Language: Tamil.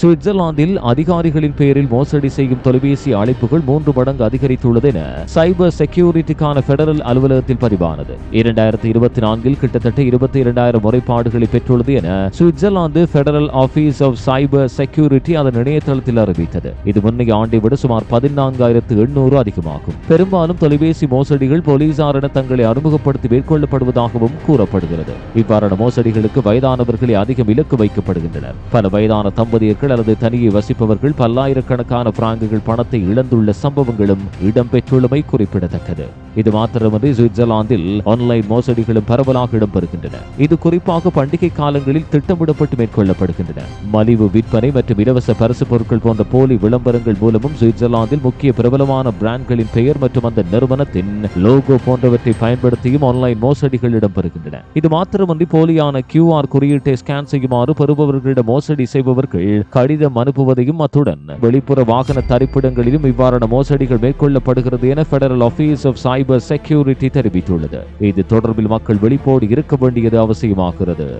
சுவிட்சர்லாந்தில் அதிகாரிகளின் பெயரில் மோசடி செய்யும் தொலைபேசி அழைப்புகள் மூன்று மடங்கு அதிகரித்துள்ளது என சைபர் செக்யூரிட்டிக்கான பெடரல் அலுவலகத்தில் பதிவானது. இரண்டாயிரத்தி இருபத்தி நான்கில் கிட்டத்தட்ட இருபத்தி இரண்டாயிரம் முறைப்பாடுகளை பெற்றுள்ளது என Switzerland federal office of cyber security அதன் இணையதளத்தில் அறிவித்தது. இது முன்னைய ஆண்டை விட சுமார் பதினான்காயிரத்து எண்ணூறு அதிகமாகும். பெரும்பாலும் தொலைபேசி மோசடிகள் போலீசாரிட தங்களை அறிமுகப்படுத்தி மேற்கொள்ளப்படுவதாகவும் கூறப்படுகிறது. இவ்வாறான மோசடிகளுக்கு வயதானவர்களே அதிகம் இலக்கு வைக்கப்படுகின்றனர். பல வயதான தம்பதியர்கள் அல்லது தனியே வசிப்பவர்கள் பல்லாயிரக்கணக்கான பிராங்குகள் பணத்தை இழந்துள்ள சம்பவங்களும் இடம்பெற்றுள்ளமை குறிப்பிடத்தக்கது. இது மாத்திரமன்றி சுவிட்சர்லாந்தில் ஆன்லைன் மோசடிகளும் பரவலாக இடம்பெறுகின்றன. இது குறிப்பாக பண்டிகை காலங்களில் திட்டமிடப்பட்டு மேற்கொள்ளப்படுகின்றன. மலிவு விற்பனை மற்றும் இலவச பரிசு பொருட்கள் போன்ற போலி விளம்பரங்கள் மூலமும் சுவிட்சர்லாந்தில் முக்கிய பிரபலமான பிராண்ட்களின் பெயர் மற்றும் அந்த நிறுவனத்தின் லோகோ போன்றவற்றை பயன்படுத்தியும் ஆன்லைன் மோசடிகள் இடம்பெறுகின்றன. இது மாத்திரமன்றி போலியான கியூஆர் குறியீட்டை ஸ்கேன் செய்யுமாறு பெறுபவர்களிடம் மோசடி செய்பவர்கள் கடிதம் அனுப்புவதையும் அத்துடன் வெளிப்புற வாகன தரிப்பிடங்களிலும் இவ்வாறான மோசடிகள் மேற்கொள்ளப்படுகிறது என பெடரல் ஆபீஸ் ஆஃப் சாய் சைபர் செக்யூரிட்டி தெரிவித்துள்ளது. இது தொடர்பில் மக்கள் விழிப்போடு இருக்க வேண்டியது அவசியமாகிறது.